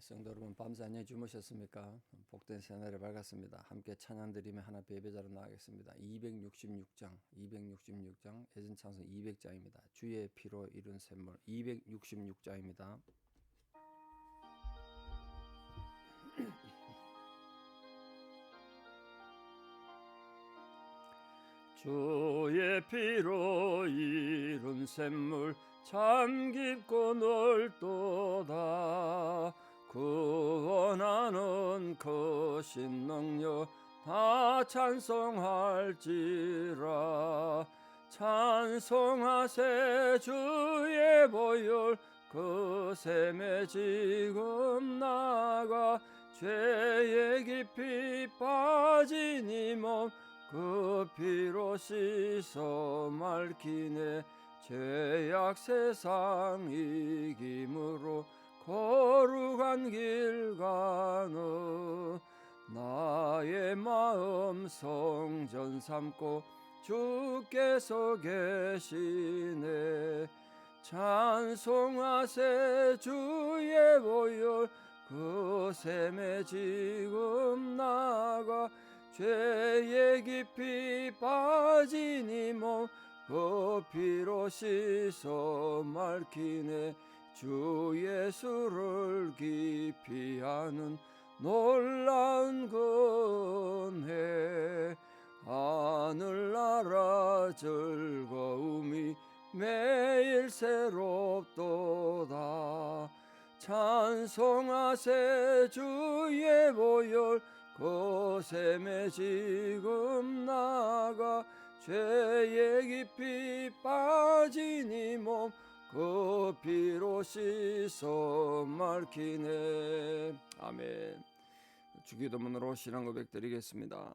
성도 여러분 안녕히 주무셨습니까? 복된 새날이 밝았습니다. 함께 찬양 드리며 하나 예배자로 나가겠습니다. 266장, 266장 예전 찬송 200장입니다. 주의 피로 이룬 샘물 266장입니다. 주의 피로 이룬 샘물 참 깊고 넓도다 크신 능력 다 찬송할지라. 찬송하세 주의 보혈 그 샘에 지금 나가 죄에 깊이 빠진 이몸 그 피로 씻어 맑히네 죄악 세상 이김으로 거룩한 길 가는 나의 마음 성전 삼고 주께서 계시네. 찬송하세 주의 보혈 그 샘에 지금 나가 죄에 깊이 빠진 이몸그 피로 씻어 맑히네. 주 예수를 아는 놀라 즐거움이 매일 새롭도다. 찬송하세 주의 보혈 그 샘에 지금 나가 죄에 깊이 빠진 이몸그 피로 씻어 맑히네. 아멘. 주기도문으로 신앙 고백 드리겠습니다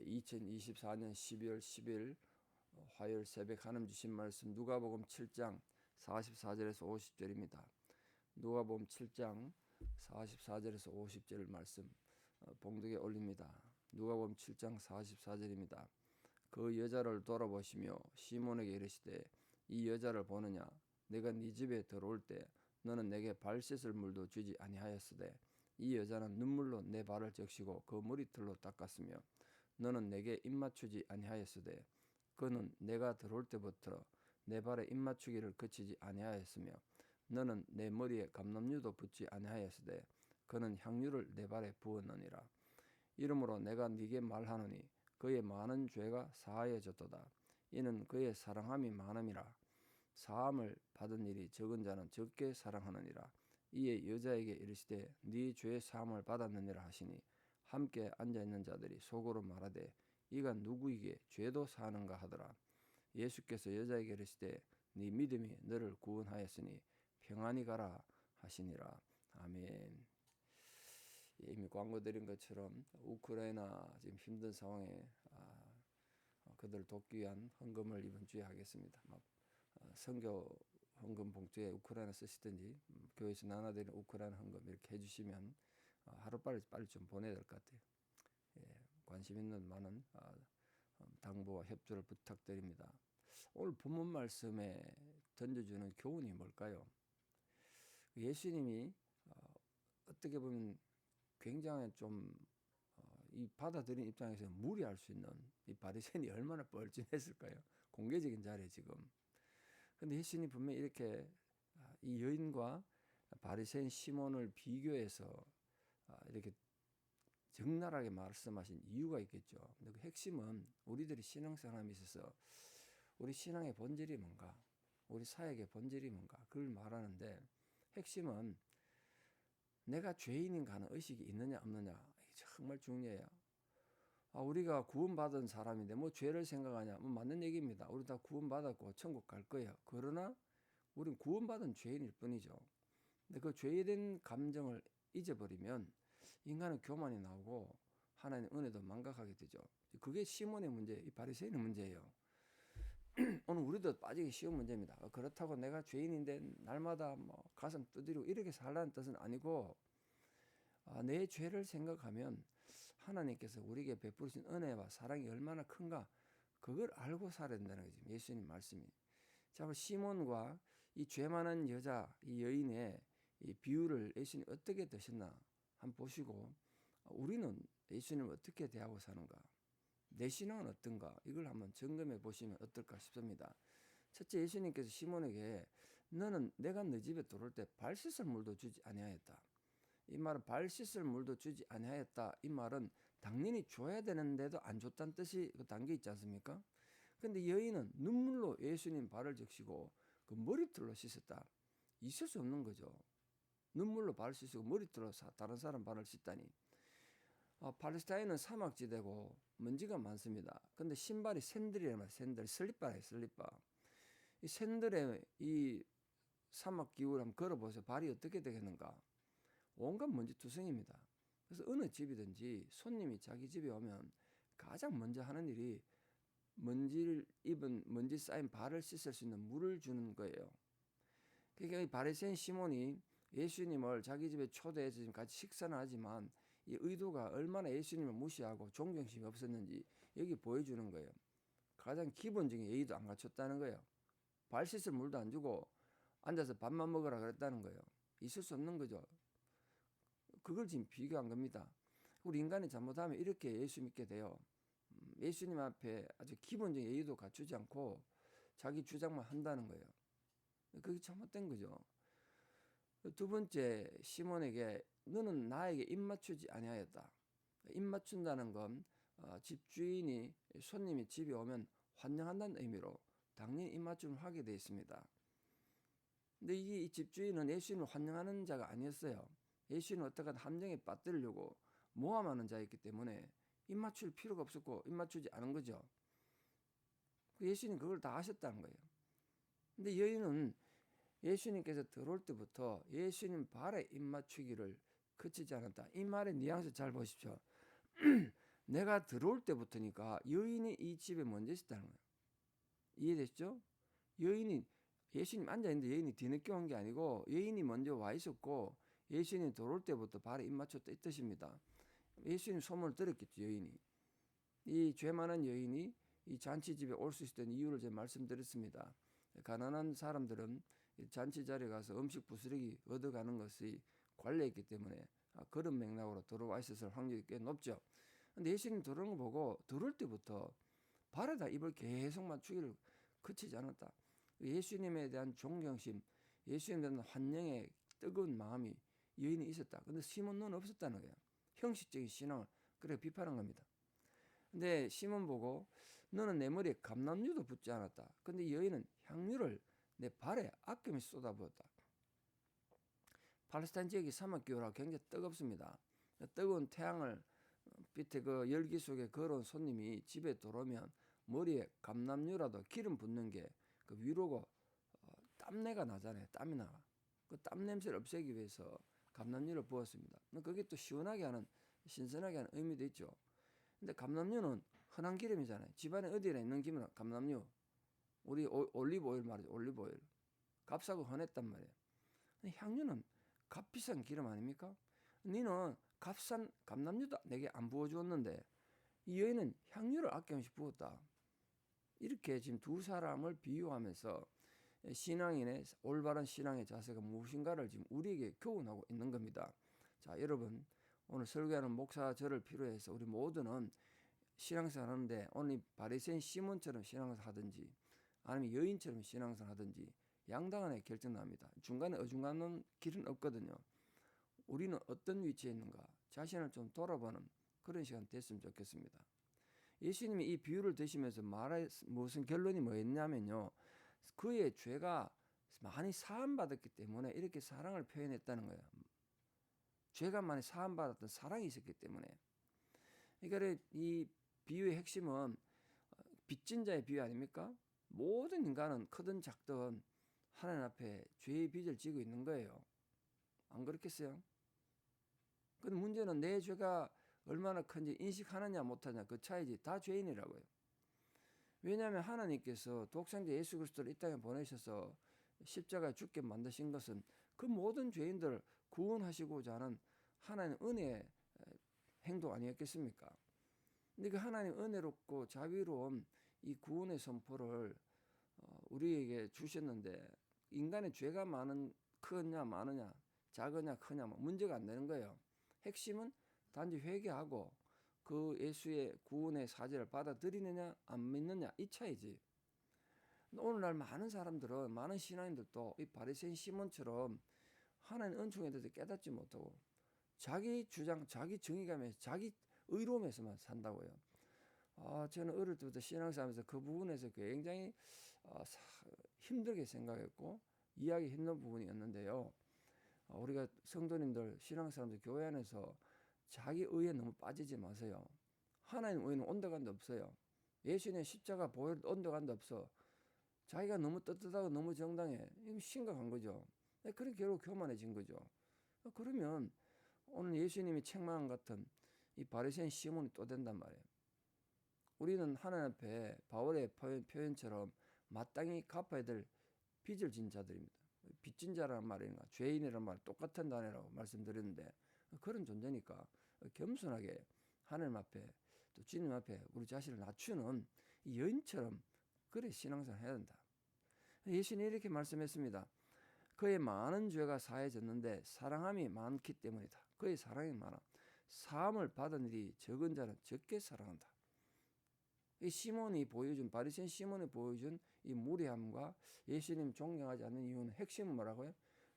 2024년 12월 10일 화요일 새벽 하나님 주신 말씀 누가복음 7장 44절에서 50절입니다. 누가복음 7장 44절에서 50절 말씀 어, 봉독에 올립니다. 누가복음 7장 44절입니다. 그 여자를 돌아보시며 시몬에게 이르시되 이 여자를 보느냐 내가 네 집에 들어올 때 너는 내게 발 씻을 물도 주지 아니하였으되 이 여자는 눈물로 내 발을 적시고 그 머리털로 닦았으며 너는 내게 입맞추지 아니하였으되 그는 내가 들어올 때부터 내 발에 입맞추기를 그치지 아니하였으며 너는 내 머리에 감람류도 붙지 아니하였으되 그는 향유를 내 발에 부었느니라. 이러므로 내가 네게 말하노니 그의 많은 죄가 사하여졌도다. 이는 그의 사랑함이 많음이라. 사함을 받은 일이 적은 자는 적게 사랑하느니라. 이에 여자에게 이르시되 네죄 사함을 받았느니라 하시니 함께 앉아 있는 자들이 속으로 말하되 이가 누구에게 죄도 사하는가 하더라. 예수께서 여자에게 이르시되 네 믿음이 너를 구원하였으니 평안히 가라 하시니라. 아멘. 이미 광고 드린 것처럼 우크라이나 지금 힘든 상황에 아, 어, 그들을 돕기 위한 헌금을 이번 주에 하겠습니다. 막 어, 선교 헌금 봉투에 우크라이나 쓰시든지 음, 교회에서 나눠드리는 우크라이나 헌금 이렇게 해주시면 어, 하루빨리 빨리 좀 보내야 될 것 같아요. 예, 관심 있는 많은 아, 당부와 협조를 부탁드립니다. 오늘 본문 말씀에 던져주는 교훈이 뭘까요? 예수님이 어떻게 보면 굉장히 좀 이 받아들인 입장에서 무리할 수 있는 이 바리새인이 얼마나 뻘쭘했을까요? 공개적인 자리에 지금. 근데 예수님이 분명히 이렇게 아, 이 여인과 바리새인 시몬을 비교해서 아, 이렇게 적나라하게 말씀하신 이유가 있겠죠. 근데 그 핵심은 우리들이 신앙생활에 있어서 우리 신앙의 본질이 뭔가, 우리 사역의 본질이 뭔가 그걸 말하는데 핵심은 내가 죄인인가 하는 의식이 있느냐 없느냐 정말 중요해요. 아, 우리가 구원받은 사람인데 뭐 죄를 생각하냐 뭐 맞는 얘기입니다. 우리 다 구원받았고 천국 갈 거예요. 그러나 우리는 구원받은 죄인일 뿐이죠. 근데 그 대한 감정을 잊어버리면 인간은 교만이 나오고 하나님 은혜도 망각하게 되죠. 그게 시몬의 문제, 이 바리새인의 문제예요. 오늘 우리도 빠지기 쉬운 문제입니다. 어, 그렇다고 내가 죄인인데 날마다 뭐 가슴 두드리고 이렇게 살라는 뜻은 아니고 아, 내 죄를 생각하면 하나님께서 우리에게 베푸신 은혜와 사랑이 얼마나 큰가 그걸 알고 살아야 된다는 거지 예수님 말씀이. 자, 시몬과 이 죄 많은 여자, 이 여인의 이 비유를 예수님 어떻게 드셨나 한번 보시고 우리는 예수님을 어떻게 대하고 사는가 내 신앙은 어떤가 이걸 한번 점검해 보시면 어떨까 싶습니다. 첫째 예수님께서 시몬에게 너는 내가 너 집에 들어올 때 발 씻을 물도 주지 아니하였다. 이 말은 발 씻을 물도 주지 아니하였다. 이 말은 당연히 줘야 되는데도 안 줬다는 뜻이 그 담겨 있지 않습니까? 근데 여인은 눈물로 예수님 발을 적시고 그 머리털로 씻었다. 있을 수 없는 거죠. 눈물로 발을 씻고 머리털로 사- 다른 사람 발을 씻다니. 아, 팔레스타인은 사막지대고 먼지가 많습니다. 근데 신발이 샌들이란 말이에요. 샌들, 슬리퍼예요, 슬리퍼. 이 샌들에 이 사막 기후를 한번 걸어보세요. 발이 어떻게 되겠는가? 온갖 먼지 투성입니다. 그래서 어느 집이든지 손님이 자기 집에 오면 가장 먼저 하는 일이 먼지를 입은 먼지 쌓인 발을 씻을 수 있는 물을 주는 거예요. 그러니까 이 바리새인 시몬이 예수님을 자기 집에 초대해서 지금 같이 식사는 하지만 이 의도가 얼마나 예수님을 무시하고 존경심이 없었는지 여기 보여주는 거예요. 가장 기본적인 예의도 안 갖췄다는 거예요. 발 씻을 물도 안 주고 앉아서 밥만 먹으라 그랬다는 거예요. 있을 수 없는 거죠. 그걸 지금 비교한 겁니다. 우리 인간이 잘못하면 이렇게 예수 믿게 돼요. 음, 예수님 앞에 아주 기본적인 예의도 갖추지 않고 자기 주장만 한다는 거예요. 그게 잘못된 거죠. 두 번째 시몬에게 너는 나에게 입 맞추지 아니하였다. 입 맞춘다는 건 어, 집주인이 손님이 집에 오면 환영한다는 의미로 당연히 입 맞춤을 하게 되어 있습니다. 근데 이 집주인은 예수님을 환영하는 자가 아니었어요. 예수님은 어떠한 함정에 빠뜨리려고 모함하는 자였기 때문에 입 맞출 필요가 없었고 입 맞추지 않은 거죠. 그 예수님 그걸 다 하셨다는 거예요. 근데 여인은 예수님께서 들어올 때부터 예수님 발에 입 맞추기를 그치지 않았다. 이 말의 뉘앙스 잘 보십시오. 내가 들어올 때부터니까 여인이 이 집에 먼저 있었다는 거예요. 이해되시죠? 여인이 예수님 앉아 있는데 여인이 뒤늦게 온 게 아니고 여인이 먼저 와 있었고 예수님 들어올 때부터 발에 입 맞췄다 이 뜻입니다. 예수님 소문을 들었겠죠 여인이. 이 죄 많은 여인이 이 잔치 집에 올 수 있었던 이유를 제가 말씀드렸습니다. 가난한 사람들은 이 잔치 자리에 가서 음식 부스러기 얻어가는 것이 관례였기 때문에 아, 그런 맥락으로 들어와 있었을 확률이 꽤 높죠. 근데 예수님 들어오는 거 보고 들어올 때부터 발에다 입을 계속 맞추기를 그치지 않았다. 예수님에 대한 존경심, 예수님에 대한 환영의 뜨거운 마음이 여인이 있었다. 근데 시몬은 없었다는 거예요. 형식적인 신앙을 그래 비판한 겁니다. 근데 시몬 보고 너는 내 머리에 감남류도 붙지 않았다. 근데 여인은 향유를 내 발에 아낌없이 쏟아부었다. 팔레스타인 지역이 사막 기후라 굉장히 뜨겁습니다. 뜨거운 태양을 밑에 그 열기 속에 걸어온 손님이 집에 들어오면 머리에 감남류라도 기름 붓는 게 그 위로고 어, 땀내가 나잖아요. 땀이 나. 그 땀 냄새를 없애기 위해서 감남류를 부었습니다. 그게 또 시원하게 하는 신선하게 하는 의미도 있죠. 근데 감남류는 흔한 기름이잖아요. 집안에 어디에 있는 기름은 감남류. 우리 오, 올리브 오일 말이죠. 올리브 오일. 값싸고 흔했단 말이에요. 향유는 값비싼 기름 아닙니까? 니는 값싼 감남류도 내게 안 부어주었는데 이 여인은 향유를 아낌없이 부었다. 이렇게 지금 두 사람을 비유하면서 신앙인의 올바른 신앙의 자세가 무엇인가를 지금 우리에게 교훈하고 있는 겁니다. 자, 여러분 오늘 설교하는 목사 저를 필요해서 우리 모두는 신앙생활 하는데 오늘 이 바리새인 시몬처럼 신앙생활 하든지 아니면 여인처럼 신앙생활 하든지 양당한에 결정납니다. 중간에 어중간한 길은 없거든요. 우리는 어떤 위치에 있는가 자신을 좀 돌아보는 그런 시간 됐으면 좋겠습니다. 예수님이 이 비유를 드시면서 말할 무슨 결론이 뭐였냐면요. 그의 죄가 많이 사함받았기 때문에 이렇게 사랑을 표현했다는 거예요. 죄가 많이 사함받았던 사랑이 있었기 때문에. 그러니까 이 비유의 핵심은 빚진 자의 비유 아닙니까? 모든 인간은 크든 작든 하나님 앞에 죄의 빚을 지고 있는 거예요. 안 그렇겠어요? 근데 문제는 내 죄가 얼마나 큰지 인식하느냐 못하냐 그 차이지 다 죄인이라고요. 왜냐하면 하나님께서 독생자 예수 그리스도를 이 땅에 보내셔서 십자가에 죽게 만드신 것은 그 모든 죄인들을 구원하시고자 하는 하나님 은혜의 행동 아니었겠습니까? 근데 그 하나님 은혜롭고 자비로운 이 구원의 선포를 어, 우리에게 주셨는데 인간의 죄가 많은 크냐 많으냐 작으냐 크냐 뭐 문제가 안 되는 거예요. 핵심은 단지 회개하고 그 예수의 구원의 사제를 받아들이느냐 안 믿느냐 이 차이지. 오늘날 많은 사람들은 많은 신앙인들도 이 바리새인 시몬처럼 하나님 은총에 대해서 깨닫지 못하고 자기 주장, 자기 정의감에 자기 의로움에서만 산다고요. 아, 저는 어릴 때부터 신앙생활하면서 그 부분에서 굉장히 어, 사, 힘들게 생각했고 이해하기 힘든 부분이었는데요. 어, 우리가 성도님들, 신앙사람들 교회 안에서 자기 의에 너무 빠지지 마세요. 하나님 의는 온데간데 없어요. 예수님의 십자가 보혈 온데간데 없어. 자기가 너무 떳떳하고 너무 정당해. 이거 심각한 거죠. 그렇게 결국 교만해진 거죠. 그러면 오늘 예수님이 책망 같은 이 바리새인 시몬이 또 된단 말이에요. 우리는 하나님 앞에 바울의 표현, 처럼 마땅히 갚아야 될 빚을 진 자들입니다. 빚진 자라는 말인가 죄인이라는 말 똑같은 단어라고 말씀드렸는데 그런 존재니까 겸손하게 하나님 앞에 또 주님 앞에 우리 자신을 낮추는 이 여인처럼 그래 신앙생활 해야 된다. 예수님이 이렇게 말씀했습니다. 그의 많은 죄가 사해졌는데 사랑함이 많기 때문이다. 그의 사랑이 많아. 사함을 받은 일이 적은 자는 적게 사랑한다. 이 시몬이 보여준 바리새인 시몬이 보여준 이 무례함과 예수님 존경하지 않는 이유는 핵심은 뭐라고요?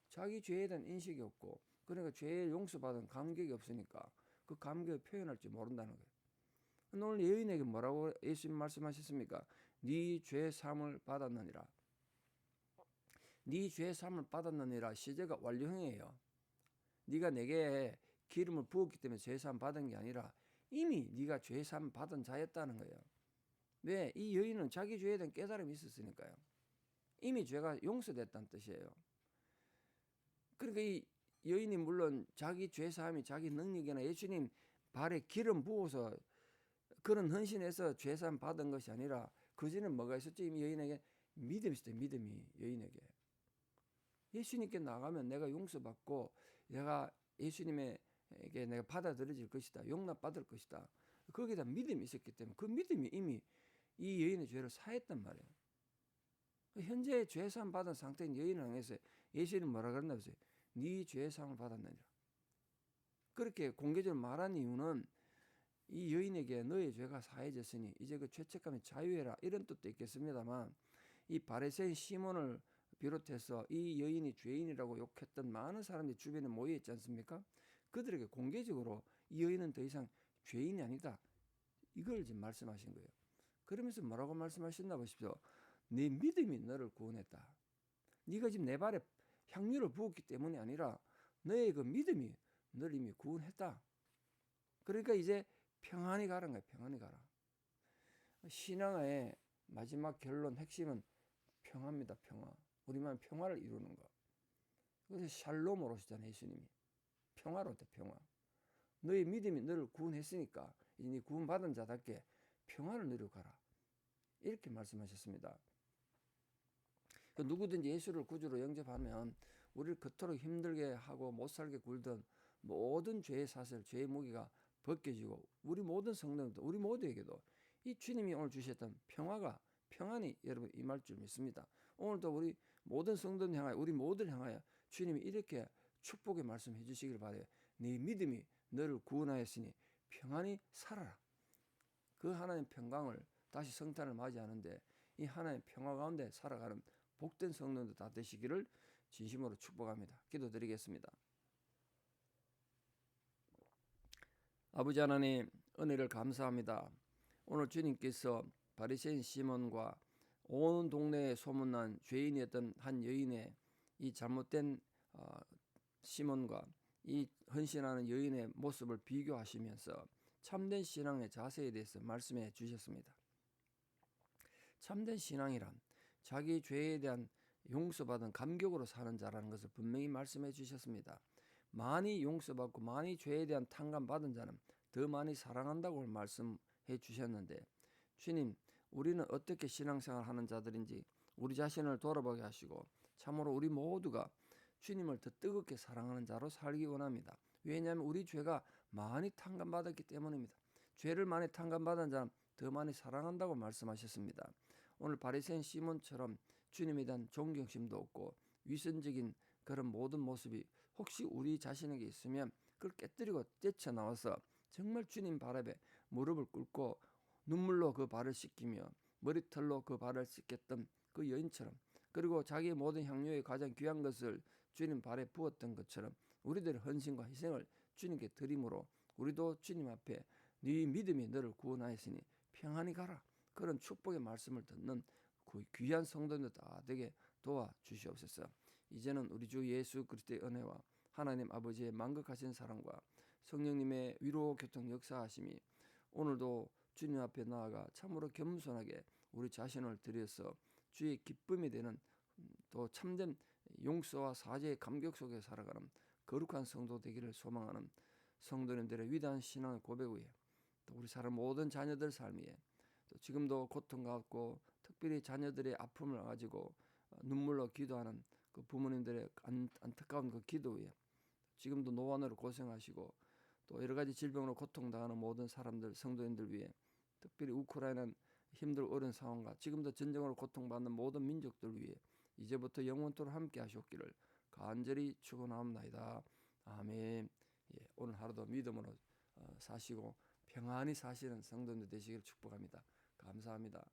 자기 죄에 대한 인식이 없고 그러니까 죄에 용서받은 감격이 없으니까 그 감격을 표현할 줄 모른다는 거예요. 오늘 여인에게 뭐라고 예수님 말씀하셨습니까? 네죄 사함을 받았느니라. 네죄 사함을 받았느니라 시제가 완료형이에요. 네가 내게 기름을 부었기 때문에 죄 사함 받은 게 아니라 이미 네가 죄 사함 받은 자였다는 거예요. 왜? 이 여인은 자기 죄에 대한 깨달음이 있었으니까요. 이미 죄가 용서됐다는 뜻이에요. 그러니까 이 여인이 물론 자기 죄 사함이 자기 능력이나 예수님 발에 기름 부어서 그런 헌신해서 죄 사함 받은 것이 아니라 그전에 뭐가 있었죠? 이미 여인에게 믿음이 있었어요. 믿음이 여인에게. 예수님께 나가면 내가 용서받고 내가 예수님에게 내가 받아들여질 것이다. 용납받을 것이다. 거기에 믿음이 있었기 때문에 그 믿음이 이미 이 여인의 죄를 사했단 말이에요. 현재 죄상 받은 상태인 여인을 향해서 예수님 뭐라 그랬나 보세요. 네 죄상을 받았느니라. 그렇게 공개적으로 말한 이유는 이 여인에게 너의 죄가 사해졌으니 이제 그 죄책감에 자유해라 이런 뜻도 있겠습니다만 이 바리새인 시몬을 비롯해서 이 여인이 죄인이라고 욕했던 많은 사람들이 주변에 모여 있지 않습니까? 그들에게 공개적으로 이 여인은 더 이상 죄인이 아니다. 이걸 지금 말씀하신 거예요. 그러면서 뭐라고 말씀하셨나 보십시오. 네 믿음이 너를 구원했다. 네가 지금 내 발에 향유를 부었기 때문이 아니라 너의 그 믿음이 너를 이미 구원했다. 그러니까 이제 평안히 가는 거야. 평안히 가라. 신앙의 마지막 결론 핵심은 평화입니다. 평화. 우리만 평화를 이루는 거. 그래서 샬롬으로 오시잖아요. 예수님이. 평화로다 평화. 너의 믿음이 너를 구원했으니까 이제 네 구원받은 자답게 평화를 누려가라. 이렇게 말씀하셨습니다. 그 누구든지 예수를 구주로 영접하면 우리를 그토록 힘들게 하고 못 살게 굴던 모든 죄의 사슬, 죄의 무기가 벗겨지고 우리 모든 성도들, 우리 모두에게도 이 주님이 오늘 주셨던 평화가 평안이 여러분 임할 줄 믿습니다. 오늘도 우리 모든 성도들 향하여 우리 모두를 향하여 주님이 이렇게 축복의 말씀해 주시길 바래요. 네 믿음이 너를 구원하였으니 평안히 살아라. 그 하나님 평강을 다시 성탄을 맞이하는데 이 하나님 평화 가운데 살아가는 복된 성도들 다 되시기를 진심으로 축복합니다. 기도드리겠습니다. 아버지 하나님 은혜를 감사합니다. 오늘 주님께서 바리새인 시몬과 온 동네에 소문난 죄인이었던 한 여인의 이 잘못된 어, 시몬과 이 헌신하는 여인의 모습을 비교하시면서 참된 신앙의 자세에 대해서 말씀해 주셨습니다. 참된 신앙이란 자기 죄에 대한 용서받은 감격으로 사는 자라는 것을 분명히 말씀해 주셨습니다. 많이 용서받고 많이 죄에 대한 탕감 받은 자는 더 많이 사랑한다고 말씀해 주셨는데 주님 우리는 어떻게 신앙생활 하는 자들인지 우리 자신을 돌아보게 하시고 참으로 우리 모두가 주님을 더 뜨겁게 사랑하는 자로 살기 원합니다. 왜냐하면 우리 죄가 많이 탕감받았기 때문입니다. 죄를 많이 탕감받은 자는 더 많이 사랑한다고 말씀하셨습니다. 오늘 바리새인 시몬처럼 주님에 대한 존경심도 없고 위선적인 그런 모든 모습이 혹시 우리 자신에게 있으면 그걸 깨뜨리고 뛰쳐나와서 정말 주님 발 앞에 무릎을 꿇고 눈물로 그 발을 씻기며 머리털로 그 발을 씻겼던 그 여인처럼 그리고 자기의 모든 향료의 가장 귀한 것을 주님 발에 부었던 것처럼 우리들의 헌신과 희생을 주님께 드림으로 우리도 주님 앞에 네 믿음이 너를 구원하였으니 평안히 가라 그런 축복의 말씀을 듣는 그 귀한 성도들 다 되게 도와 주시옵소서. 이제는 우리 주 예수 그리스도의 은혜와 하나님 아버지의 만극하신 사랑과 성령님의 위로 교통 역사하심이 오늘도 주님 앞에 나아가 참으로 겸손하게 우리 자신을 들여서 주의 기쁨이 되는 음, 또 참된 용서와 사죄의 감격 속에 살아가는 거룩한 성도 되기를 소망하는 성도님들의 위대한 신앙의 고백 위에 또 우리 사람 모든 자녀들 삶 위에 또 지금도 고통받고 특별히 자녀들의 아픔을 가지고 어, 눈물로 기도하는 그 부모님들의 안, 안타까운 그 기도 위에 지금도 노안으로 고생하시고 또 여러 가지 질병으로 고통당하는 모든 사람들 성도인들 위해 특별히 우크라이나 힘들고 어려운 상황과 지금도 전쟁으로 고통받는 모든 민족들 위해 이제부터 영원토록 함께 하셨기를 간절히 축원합니다. 아멘. 예, 오늘 하루도 믿음으로 어, 사시고 평안히 사시는 성도들 되시기를 축복합니다. 감사합니다.